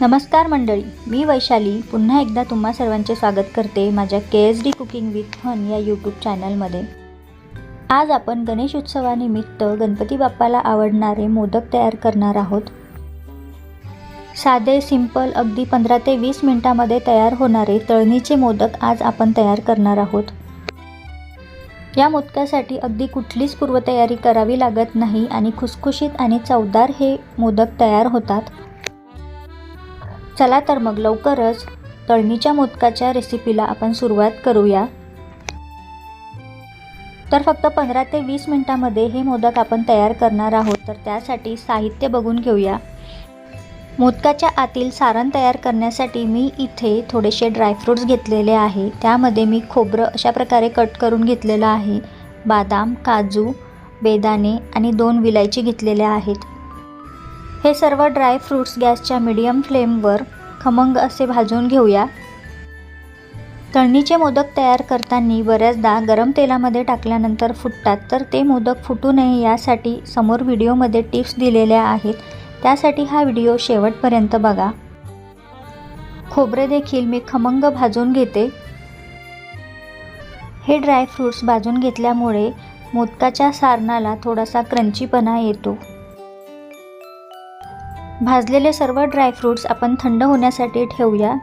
नमस्कार मंडळी मी वैशाली. पुन्हा एकदा तुम्हा सर्वांचे स्वागत करते माझ्या K S D cooking with fun या यूट्यूब चॅनलमध्ये आज आपण गणेश उत्सवानिमित्त गणपती बाप्पाला आवडणारे मोदक तयार करणार आहोत. साधे सिंपल अगदी पंधरा ते वीस मिनटामध्ये तयार होणारे तळणीचे मोदक आज आपण तयार करणार आहोत. या मोदकासाठी अगदी कुठलीच पूर्वतयारी करावी लागत नाही आणि खुसखुशीत आणि चवदार हे मोदक तयार होतात. चला तर मग लवकरच तळणीच्या मोदकाच्या रेसिपीला आपण सुरुवात करूया. तर फक्त पंधरा ते वीस मिनटामध्ये हे मोदक आपण तयार करणार आहोत तर त्यासाठी साहित्य बघून घेऊया. मोदकाच्या आतील सारण तयार करण्यासाठी मी इथे थोडेसे ड्रायफ्रूट्स घेतलेले आहे. त्यामध्ये मी खोबरं अशा प्रकारे कट करून घेतलेलं आहे. बादाम काजू बेदाणे आणि दोन विलायची घेतलेल्या आहेत. हे सर्व ड्रायफ्रूट्स गॅसच्या मिडियम फ्लेमवर खमंग असे भाजून घेऊया. तळणीचे मोदक तयार करताना बऱ्याचदा गरम तेलामध्ये टाकल्यानंतर फुटतात तर ते मोदक फुटू नये यासाठी समोर व्हिडिओमध्ये टिप्स दिलेल्या आहेत. त्यासाठी हा व्हिडिओ शेवटपर्यंत बघा. खोबरे देखील मी खमंग भाजून घेते. हे ड्रायफ्रूट्स भाजून घेतल्यामुळे मोदकाच्या सारणाला थोडासा क्रंचीपणा येतो. भाजलेले सर्व ड्रायफ्रूट्स आपण थंड होण्यासाठी ठेवूया.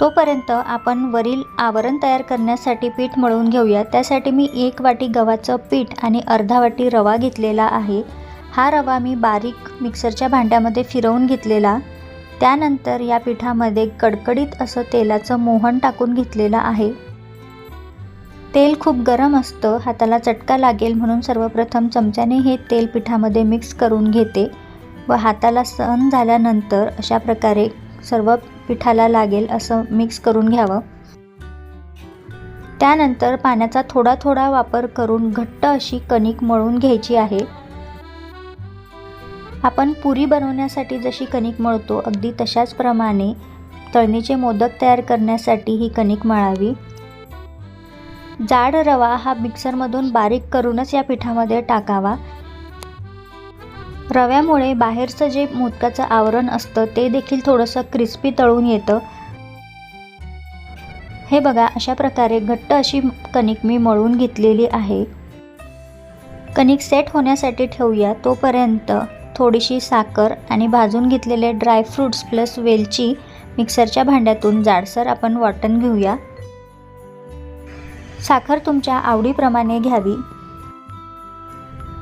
तोपर्यंत आपण वरील आवरण तयार करण्यासाठी पीठ मळून घेऊया. त्यासाठी मी एक वाटी गव्हाचं पीठ आणि अर्धा वाटी रवा घेतलेला आहे. हा रवा मी बारीक मिक्सरच्या भांड्यामध्ये फिरवून घेतलेला. त्यानंतर या पिठामध्ये कडकडीत असं तेलाचं मोहन टाकून घेतलेलं आहे. तेल खूप गरम असतं हाताला चटका लागेल म्हणून सर्वप्रथम चमच्याने हे तेल पिठामध्ये मिक्स करून घेते. व हाताला सहन झाल्यानंतर अशा प्रकारे सर्व पिठाला लागेल असं मिक्स करून घ्यावं. त्यानंतर पाण्याचा थोडा थोडा वापर करून घट्ट अशी कणिक मळून घ्यायची आहे. आपण पुरी बनवण्यासाठी जशी कणिक मळतो अगदी तशाच प्रमाणे तळणीचे मोदक तयार करण्यासाठी ही कणिक मळावी. जाड रवा हा मिक्सरमधून बारीक करूनच या पिठामध्ये टाकावा. रव्यामुळे बाहेरचं जे मोदकाचं आवरण असतं ते देखील थोडंसं क्रिस्पी तळून येतं. हे बघा अशा प्रकारे घट्ट अशी कणिक मी मळून घेतलेली आहे. कणिक सेट होण्यासाठी ठेवूया. तोपर्यंत थोडीशी साखर आणि भाजून घेतलेले ड्रायफ्रूट्स प्लस वेलची मिक्सरच्या भांड्यातून जाडसर आपण वाटण घेऊया. साखर तुमच्या आवडीप्रमाणे घ्यावी.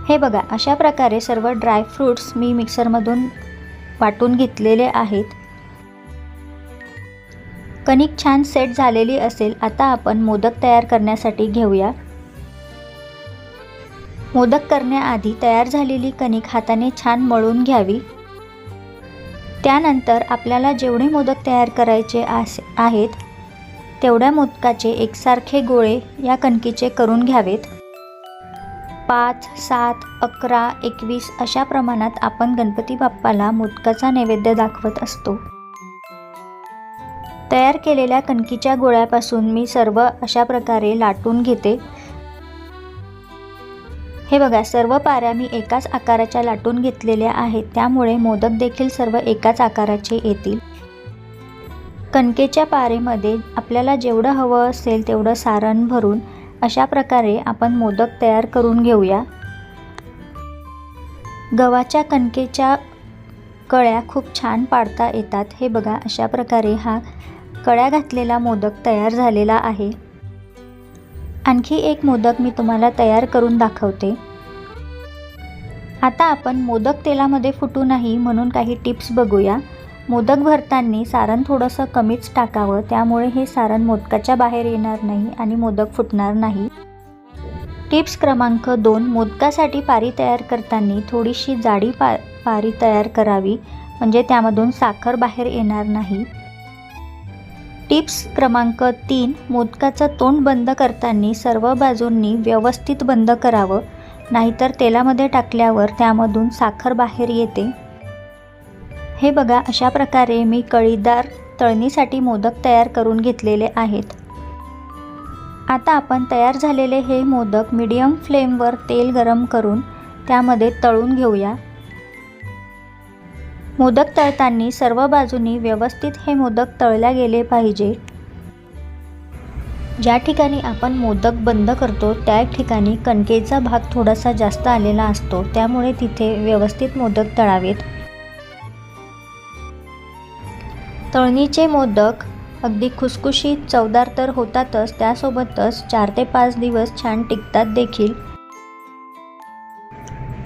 हे बघा अशा प्रकारे सर्व ड्रायफ्रूट्स मी मिक्सरमधून वाटून घेतलेले आहेत. कणिक छान सेट झालेली असेल आता आपण मोदक तयार करण्यासाठी घेऊया. मोदक करण्याआधी तयार झालेली कणिक हाताने छान मळून घ्यावी. त्यानंतर आपल्याला जेवढे मोदक तयार करायचे आहेत तेवढ्या मोदकाचे एकसारखे गोळे या कणकीचे करून घ्यावेत. पाच सात अकरा एकवीस अशा प्रमाणात आपण गणपती बाप्पाला मोदकाचा नैवेद्य दाखवत असतो. तयार केलेल्या कणकीच्या गोळ्यापासून मी सर्व अशा प्रकारे लाटून घेते. हे बघा सर्व पाऱ्या मी एकाच आकाराच्या लाटून घेतलेल्या आहेत. त्यामुळे मोदक देखील सर्व एकाच आकाराचे येतील. कणकेच्या पारेमध्ये आपल्याला जेवढं हवं असेल तेवढं सारण भरून अशा प्रकारे आपण मोदक तयार करून घेऊया. गव्हाच्या कणकेच्या कळ्या खूप छान पाडता येतात. हे बघा अशा प्रकारे हा कळ्या घातलेला मोदक तयार झालेला आहे. आणखी एक मोदक मी तुम्हाला तयार करून दाखवते. आता आपण मोदक तेलामध्ये फुटू नाही म्हणून काही टिप्स बघूया. मोदक भरताना सारण थोडंसं कमीच टाकावं त्यामुळे हे सारण मोदकाच्या बाहेर येणार नाही आणि मोदक फुटणार नाही. टिप्स क्रमांक दोन मोदकासाठी पारी तयार करताना थोडीशी जाडी पा पारी तयार करावी म्हणजे त्यामधून साखर बाहेर येणार नाही. टिप्स क्रमांक तीन मोदकाचं तोंड बंद करताना सर्व बाजूंनी व्यवस्थित बंद करावं नाहीतर तेलामध्ये टाकल्यावर त्यामधून साखर बाहेर येते. हे बघा अशा प्रकारे मी कळीदार तळणीसाठी मोदक तयार करून घेतलेले आहेत. आता आपण तयार झालेले हे मोदक मीडियम फ्लेमवर तेल गरम करून त्यामध्ये तळून घेऊया. मोदक तळताना सर्व बाजूनी व्यवस्थित हे मोदक तळल्या गेले पाहिजे. ज्या ठिकाणी आपण मोदक बंद करतो त्या ठिकाणी कणकेचा भाग थोडासा जास्त आलेला असतो त्यामुळे तिथे व्यवस्थित मोदक तळावेत. तळणीचे मोदक अगदी खुसखुशीत चवदार तर होतातच त्यासोबतच चार ते पाच दिवस छान टिकतात देखील.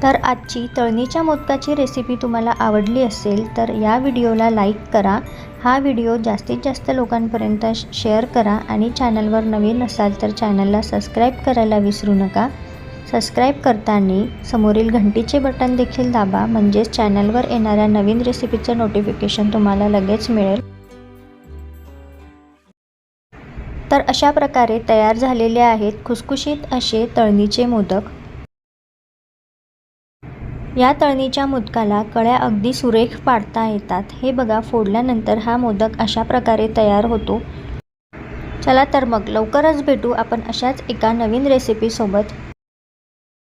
तर आजची तळणीच्या मोदकाची रेसिपी तुम्हाला आवडली असेल तर या व्हिडिओला लाईक करा. हा व्हिडिओ जास्तीत जास्त लोकांपर्यंत शेअर करा आणि चॅनलवर नवीन असाल तर चॅनलला सबस्क्राईब करायला विसरू नका. सबस्क्राईब करताना समोरील घंटीचे बटन देखील दाबा म्हणजेच चॅनलवर येणाऱ्या नवीन रेसिपीचं नोटिफिकेशन तुम्हाला लगेच मिळेल. तर अशा प्रकारे तयार झालेले आहेत खुसखुशीत असे तळणीचे मोदक. या तळणीच्या मोदकाला कळ्या अगदी सुरेख पाडता येतात. हे बघा फोडल्यानंतर हा मोदक अशा प्रकारे तयार होतो. चला तर मग लवकरच भेटू आपण अशाच एका नवीन रेसिपीसोबत